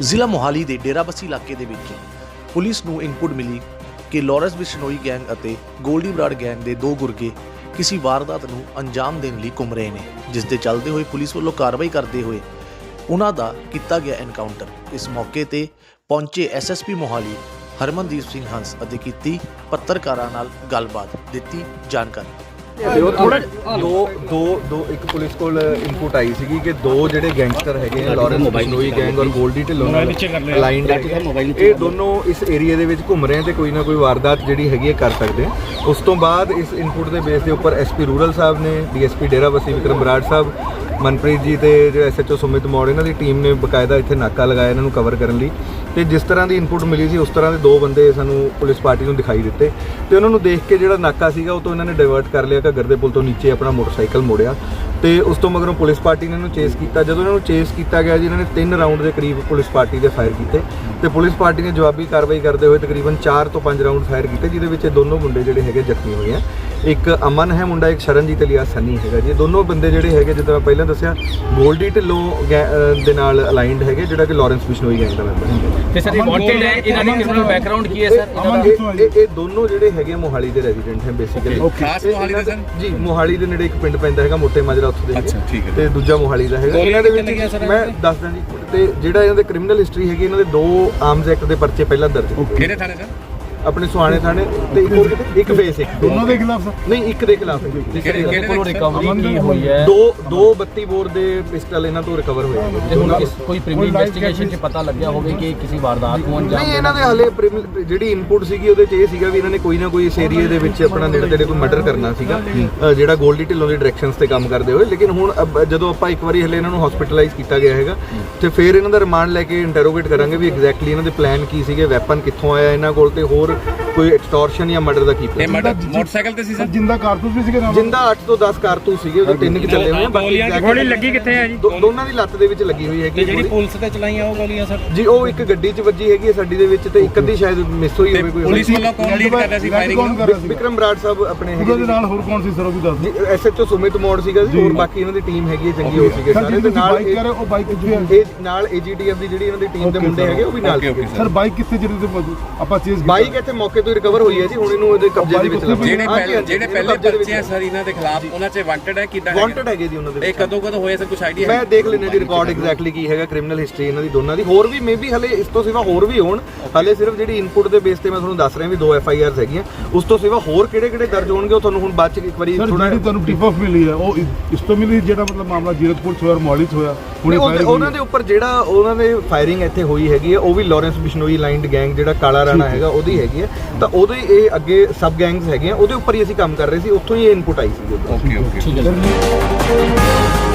ਜ਼ਿਲ੍ਹਾ ਮੋਹਾਲੀ ਦੇ ਡੇਰਾਬੱਸੀ ਇਲਾਕੇ ਦੇ ਵਿੱਚ ਪੁਲਿਸ ਨੂੰ ਇਨਪੁਟ ਮਿਲੀ ਕਿ ਲਾਰੈਂਸ ਬਿਸ਼ਨੋਈ ਗੈਂਗ ਅਤੇ ਗੋਲਡੀ ਬਰਾਡ ਗੈਂਗ ਦੇ ਦੋ ਗੁਰਗੇ ਕਿਸੇ ਵਾਰਦਾਤ ਨੂੰ ਅੰਜਾਮ ਦੇਣ ਲਈ ਘੁੰਮ ਰਹੇ ਨੇ, ਜਿਸ ਦੇ ਚੱਲਦੇ ਹੋਏ ਪੁਲਿਸ ਵੱਲੋਂ ਕਾਰਵਾਈ ਕਰਦੇ ਹੋਏ ਉਹਨਾਂ ਦਾ ਕੀਤਾ ਗਿਆ ਐਨਕਾਊਂਟਰ ਇਸ ਮੌਕੇ ਤੇ ਪਹੁੰਚੇ ਐਸਐਸਪੀ ਮੋਹਾਲੀ, ਹਰਮਨਦੀਪ ਸਿੰਘ ਹੰਸ ਅਤੇ ਕੀਤੀ ਪੱਤਰਕਾਰਾਂ ਨਾਲ ਗੱਲਬਾਤ, ਦਿੱਤੀ ਜਾਣਕਾਰੀ। ਦਿਓ ਥੋੜਾ ਦੋ ਦੋ ਦੋ ਇੱਕ ਪੁਲਿਸ ਕੋਲ ਇਨਪੁਟ ਆਈ ਸੀਗੀ ਕਿ ਦੋ ਜਿਹੜੇ ਗੈਂਗਸਟਰ ਹੈਗੇ ਆ ਲਾਰੈਂਸ ਬਿਸ਼ਨੋਈ ਗੈਂਗ ਔਰ ਗੋਲਡੀ ਢਿੱਲੋਂ ਨਾਲ ਅਲਾਈਨਡ ਇਹ ਦੋਨੋਂ ਇਸ ਏਰੀਆ ਦੇ ਵਿੱਚ ਘੁੰਮ ਰਹੇ ਆ ਤੇ ਕੋਈ ਨਾ ਕੋਈ ਵਾਰਦਾਤ ਜਿਹੜੀ ਹੈਗੀ ਹੈ ਕਰ ਸਕਦੇ ਆ। ਉਸ ਤੋਂ ਬਾਅਦ ਇਸ ਇਨਪੁਟ ਦੇ ਬੇਸ ਦੇ ਉੱਪਰ ਐਸਪੀ ਰੂਰਲ ਸਾਹਿਬ ਨੇ ਡੀਐਸਪੀ ਡੇਰਾਬੱਸੀ ਵਿਕਰਮ ਬਰਾੜ ਸਾਹਿਬ ਮਨਪ੍ਰੀਤ ਜੀ ਤੇ ਜੋ ਐਸਐਚਓ ਸੁਮਿਤ ਮੌੜ, ਇਹਨਾਂ ਦੀ ਟੀਮ ਨੇ ਬਕਾਇਦਾ ਇੱਥੇ ਨਾਕਾ ਲਗਾਇਆ ਇਹਨਾਂ ਨੂੰ ਕਵਰ ਕਰਨ ਲਈ। ਤੇ ਜਿਸ ਤਰ੍ਹਾਂ ਦੀ ਇਨਪੁਟ ਮਿਲੀ ਸੀ, ਉਸ ਤਰ੍ਹਾਂ ਦੇ ਦੋ ਬੰਦੇ ਸਾਨੂੰ ਪੁਲਿਸ ਪਾਰਟੀ ਨੂੰ ਦਿਖਾਈ ਦਿੱਤੇ। ਤੇ ਉਹਨਾਂ ਨੂੰ ਦੇਖ ਕੇ ਜਿਹੜਾ ਨਾਕਾ ਸੀਗਾ, ਉਹ ਤੋਂ ਇਹਨਾਂ ਨੇ ਡਾਇਵਰਟ ਕਰ ਲਿਆ, ਘੱਗਰ ਦੇ ਪੁਲ ਤੋਂ ਨੀਚੇ ਆਪਣਾ ਮੋਟਰਸਾਈਕਲ ਮੋੜਿਆ। ਤੇ ਉਸ ਤੋਂ ਮਗਰੋਂ ਪੁਲਿਸ ਪਾਰਟੀ ਨੇ ਇਹਨੂੰ ਚੇਸ ਕੀਤਾ। ਜਦੋਂ ਇਹਨਾਂ ਨੂੰ ਚੇਸ ਕੀਤਾ ਗਿਆ ਜੀ ਇਹਨਾਂ ਨੇ ਤਿੰਨ ਰਾਉਂਡ ਦੇ ਕਰੀਬ ਪੁਲਿਸ ਪਾਰਟੀ ਦੇ ਫਾਇਰ ਕੀਤੇ। ਤੇ ਪੁਲਿਸ ਪਾਰਟੀ ਨੇ ਜਵਾਬੀ ਕਾਰਵਾਈ ਕਰਦੇ ਹੋਏ ਤਕਰੀਬਨ 4 ਤੋਂ 5 ਰਾਉਂਡ ਫਾਇਰ ਕੀਤੇ ਜਿਹਦੇ ਵਿੱਚ ਇਹ ਦੋਨੋਂ ਮੁੰਡੇ ਜਿਹੜੇ ਹੈਗੇ ਜ਼ਖਮੀ ਹੋਏ ਆ। ਇੱਕ ਅਮਨ ਹੈ ਮੁੰਡਾ ਇੱਕ ਸ਼ਰਨਜੀਤ ਅਲੀਆ ਸੰਨੀ ਹੈਗਾ ਜੀ। ਇਹ ਦੋਨੋਂ ਬੰਦੇ ਜਿਹੜੇ ਹੈਗੇ ਜਿੱਦਾਂ ਮੈਂ ਪਹਿਲਾਂ ਦੱਸਿਆ ਗੋਲਡੀ ਢਿੱਲੋਂ ਗੈ- ਦੇ ਨਾਲ ਅਲਾਈਨਡ ਹੈਗੇ ਜਿਹੜਾ ਕਿ ਲਾਰੈਂਸ ਬਿਸ਼ਨੋਈ ਗੈਂਗ ਦਾ ਮੈਂਬਰ ਹੈ ਤੇ ਸਰ ਇਹ ਵਾਂਟਡ ਹੈ ਇਹਨਾਂ ਦੀ ਕ੍ਰਿਮੀਨਲ ਬੈਕਗ੍ਰਾਉਂਡ ਕੀ ਹੈ ਸਰ? ਇਹਨਾਂ ਦਾ ਇਹ- ਇਹ ਇਹ ਦੋਨੋਂ ਜਿਹੜੇ ਹੈਗੇ ਆ ਮੋਹਾਲੀ ਦੇ ਰੈਜ਼ੀਡੈਂਟ ਹੈ ਬੇਸਿਕਲੀ ਖਾਸ ਮੋਹਾਲੀ ਦੇ ਸਰ? ਜੀ ਮੋਹਾਲੀ ਦੇ ਨੇੜੇ ਇੱਕ ਪਿੰਡ ਪੈਂਦਾ ਹੈਗਾ ਮੋਟੇ ਮਾਜਰਾ ਉੱਥੇ ਦੇ। ਅੱਛਾ, ਠੀਕ ਹੈ। ਤੇ ਦੂਜਾ ਮੋਹਾਲੀ ਦਾ ਹੈਗਾ ਇਹਨਾਂ ਦੇ ਕਿੰਨੇ ਵਿੱਚ ਸਰ ਮੈਂ? ਦੱਸਦਾ ਜੀ ਤੇ ਜਿਹੜਾ ਇਹਨਾਂ ਦੇ ਕ੍ਰਿਮੀਨਲ ਹਿਸਟਰੀ ਹੈਗੀ ਇਹਨਾਂ ਦੇ ਦੋ ਆਰਮਸ ਐਕਟ ਦੇ ਪਰਚੇ ਪਹਿਲਾਂ ਦਰਜ ਹੈ। ਕਿਹੜੇ ਥਾਣੇ ਸਰ ਆਪਣੇ ਸੁਹਾਣੇ ਥਾਣੇ ਤੇ ਇੱਕ ਇੱਕ ਫੇਸ ਇੱਕ। ਦੋਨੋਂ ਦੇ ਖਿਲਾਫ ਨਹੀਂ ਇੱਕ ਦੇ ਖਿਲਾਫ। ਕਿਹੜੇ ਇਹਨਾਂ ਕਿਹੜੇ ਕੋਲੋਂ ਰਿਕਵਰੀ ਕੀ ਹੋਈ ਹੈ? ਦੋ ਦੋ 32 ਬੋਰ ਦੇ ਪਿਸਟਲ ਇਹਨਾਂ ਤੋਂ ਰਿਕਵਰ ਹੋਏ। ਤੇ ਹੁਣ ਕਿਸ ਕੋਈ ਪ੍ਰੀਮੀ ਇਨਵੈਸਟੀਗੇਸ਼ਨ 'ਚ ਪਤਾ ਲੱਗਿਆ ਹੋਵੇ ਕਿ ਕਿਸੇ ਵਾਰਦਾਤ ਨੂੰ ਅੰਜਾਮ ਨਹੀਂ ਇਹਨਾਂ ਦੇ ਹਲੇ ਪ੍ਰਿਮ- ਜਿਹੜੀ ਇਨਪੁਟ ਸੀਗੀ ਉਹਦੇ ਚ ਇਹ ਸੀਗਾ ਵੀ ਇਹਨਾਂ ਨੇ ਕੋਈ ਨਾ ਕੋਈ ਇਸ ਏਰੀਆ ਦੇ ਵਿੱਚ ਆਪਣਾ ਨੇੜੇ ਤੇੜੇ ਕੋਈ ਮਰਡਰ ਕਰਨਾ ਸੀਗਾ ਅ, ਜਿਹੜਾ ਗੋਲਡੀ ਢਿੱਲੋਂ ਦੀ ਡਾਇਰੈਕਸ਼ਨਸ ਤੇ ਕੰਮ ਕਰਦੇ ਹੋਏ। ਲੇਕਿਨ ਹੁਣ ਅਬ- ਜਦੋਂ ਆਪਾਂ ਇੱਕ ਵਾਰੀ ਹਲੇ ਇਹਨਾਂ ਨੂੰ ਹਸਪੀਟਲਾਈਜ਼ ਕੀਤਾ ਗਿਆ ਹੈਗਾ ਤੇ ਫਿਰ ਇਹਨਾਂ ਦਾ ਰਿਮਾਂਡ ਲੈ ਕੇ ਇੰਟਰੋਗੇਟ ਕਰਾਂਗੇ ਵੀ ਐਗਜ਼ੈਕਟਲੀ ਇਹਨਾਂ ਦੇ ਪਲਾਨ ਕੀ ਸੀਗੇ ਵੈਪਨ ਕਿੱਥੋਂ ਆਇਆ ਇਹਨਾਂ ਕੋਲ ਤੇ ਹੋਰ Ha ha ha! ਕੋਈ ਐਕਸਟੋਰਸ਼ਨ ਜਾਂ ਮਰਡਰ ਦਾ ਕੀ ਇਹ plan ਮਰਡਰ ਮੋਟਰਸਾਈਕਲ ਤੇ ਸੀ ਸਰ ਜਿੰਦਾ ਕਾਰਤੂਸ ਵੀ ਸੀਗੇ ਨਾਲ? ਜਿੰਦਾ 8 ਤੋਂ 10 ਕਾਰਤੂਸ ਸੀਗੇ ਉਹਦੇ ਤਿੰਨ ਕਿ ਚੱਲੇ ਹੋਏ ਆ ਬਾਕੀ exact- ਗੋਲੀ ਲੱਗੀ ਕਿੱਥੇ ਹੈ ਜੀ? ਦੋ- ਦੋਨਾਂ ਦੀ ਲੱਤ ਦੇ ਵਿੱਚ ਲੱਗੀ ਹੋਈ ਹੈਗੀ ਗੋਲੀ। ਪੁਲਿਸ ਤੇ ਚਲਾਈਆਂ ਉਹ ਗੋਲੀਆਂ ਸਰ ਜੀ ਉਹ ਇੱਕ ਗੱਡੀ 'ਚ ਵੱਜੀ ਹੈਗੀ ਹੈ ਸਾਡੀ ਦੇ ਵਿੱਚ ਤੇ ਇੱਕ ਅੱਧੀ ਸ਼ਾਇਦ ਮਿਸ ਹੋਈ ਤੇ ਹੋਵੇ ਕੋਈ ਪੁਲਿਸ ਵੱਲੋਂ ਕੌਣ ਲੀਡ ਕਰ ਰਿਹਾ ਸੀ ਫਾਇਰਿੰਗ ਕੌਣ ਨੂੰ? ਸੀ? ਵਿਕਰਮ ਬਰਾੜ ਸਾਹਿਬ ਆਪਣੇ ਉਹਦੇ ਹੈਗੇ ਨਾਲ ਹੋਰ ਕੌਣ ਸੀ ਸਰ ਉਹ ਵੀ ਦੱਸ ਦਿਓ। ਜੀ ਐਸਐਚਓ ਸੁਮਿਤ ਮੋੜ ਸੀਗਾ ਜੀ ਹੋਰ ਬਾਕੀ ਇਹਨਾਂ ਦੀ ਟੀਮ ਹੈਗੀ ਹੈ ਚੰਗੀ ਹੋ ਸੀਗੇ ਸਰ। ਸਾਰੇ ਤੇ ਨਾਲ ਬਾਈਕ ਕਰ ਉਹ ਬਾਈਕ ਕਿੱਥੇ ਹੈ ਇਹ ਨਾਲ ਏਜੀਟੀਐਫ ਦੀ ਜਿਹੜੀ ਇਹਨਾਂ ਦੀ ਟੀਮ ਦੇ Okay, ਮੁੰਡੇ sir. ਹੈਗੇ ਉਹ ਵੀ ਨਾਲ Okay, okay, ਸੀਗੇ। ਸਰ ਬਾਈਕ ਕਿੱਥੇ ਜਿਹੜੀ ਤੇ ਆਪਾਂ ਚੇਸ ਬਾਈਕ ਇੱਥੇ ਮੌਕੇ ਤੋਂ ਹੀ ਰਿਕਵਰ ਹੋਈ ਹੈ ਜੀ ਹੁਣ ਇਹਨੂੰ ਇਹਦੇ ਕਬਜ਼ੇ ਦੇ ਵਿੱਚ ਲੱਭੀ ਜਿਹੜੇ ਪਹਿਲੇ ਜਿਹੜੇ ਪਹਿਲੇ ਪਰਚੇ ਆ ਸਰ ਇਹਨਾਂ ਦੇ ਖਿਲਾਫ ਉਹਨਾਂ 'ਚ ਵਾਂਟਡ ਹੈ ਕਿਦਾਂ ਵਾਂਟਡ ਹੈਗੇ? ਜੀ ਉਹਨਾਂ ਦੇ ਇਹ ਕਦੋਂ ਕਦੋਂ ਹੋਇਆ ਸਰ ਕੁਝ ਆਈਡੀਆ ਮੈਂ ਦੇਖ ਲੈਣਾ ਜੀ ਰਿਕਾਰਡ ਐਗਜ਼ੈਕਟਲੀ ਕੀ ਹੈਗਾ ਕ੍ਰਿਮੀਨਲ ਹਿਸਟਰੀ ਇਹਨਾਂ ਦੀ ਦੋਨਾਂ ਦੀ। ਹੋਰ ਵੀ ਮੇਬੀ ਹਲੇ ਇਸ ਤੋਂ ਸਿਵਾ ਹੋਰ ਵੀ ਹੋਣ। ਹਲੇ ਸਿਰਫ ਜਿਹੜੀ ਇਨਪੁਟ ਦੇ ਬੇਸ ਤੇ ਮੈਂ ਤੁਹਾਨੂੰ ਦੱਸ ਰਿਹਾ ਵੀ ਦੋ ਐਫ ਆਈ ਆਰਸ ਹੈਗੀਆਂ। ਉਸ ਤੋਂ ਸਿਵਾ ਹੋਰ ਕਿਹੜੇ ਕਿਹੜੇ ਦਰਜ ਹੋਣਗੇ ਉਹ ਤੁਹਾਨੂੰ ਹੁਣ ਬਾਅਦ ਚ ਇੱਕ ਵਾਰੀ ਥੋੜਾ ਜਿਹੜੀ ਤੁਹਾਨੂੰ ਟਿਪ ਆਫ ਮਿਲੀ ਹੈ ਉਹ ਇਸ- ਤੋਂ ਮਿਲੀ ਜਿਹੜਾ ਮਤਲਬ ਮਾਮਲਾ ਜੀਰਤਪੁਰ ਚ ਹੋਇਆ ਮੋਹਾਲੀ ਚ ਹੋਇਆ ਉਹਨਾਂ ਦੇ ਉੱਪਰ ਜਿਹੜਾ ਉਹਨਾਂ ਦੇ ਫਾਇਰਿੰਗ ਇੱਥੇ ਹੋਈ ਹੈਗੀ ਹੈ ਉਹ ਵੀ ਲਾਰੈਂਸ ਬਿਸ਼ਨੋਈ ਲਾਈਨਡ ਗੈਂਗ ਜਿਹੜਾ ਕਾਲਾ ਰਾਣਾ ਹੈਗਾ ਉਹਦੀ ਹੈਗੀ ਹੈ। ਤਾਂ ਉਹਦੇ ਇਹ ਅੱਗੇ ਸਬ ਗੈਂਗਸ ਹੈਗੇ ਆ ਉਹਦੇ ਉੱਪਰ ਹੀ ਅਸੀਂ ਕੰਮ ਕਰ ਰਹੇ ਸੀ ਉੱਥੋਂ ਹੀ ਇਹ ਇਨਪੁਟ ਆਈ ਸੀ। ਓਕੇ ਓਕੇ ਠੀਕ ਹੈ।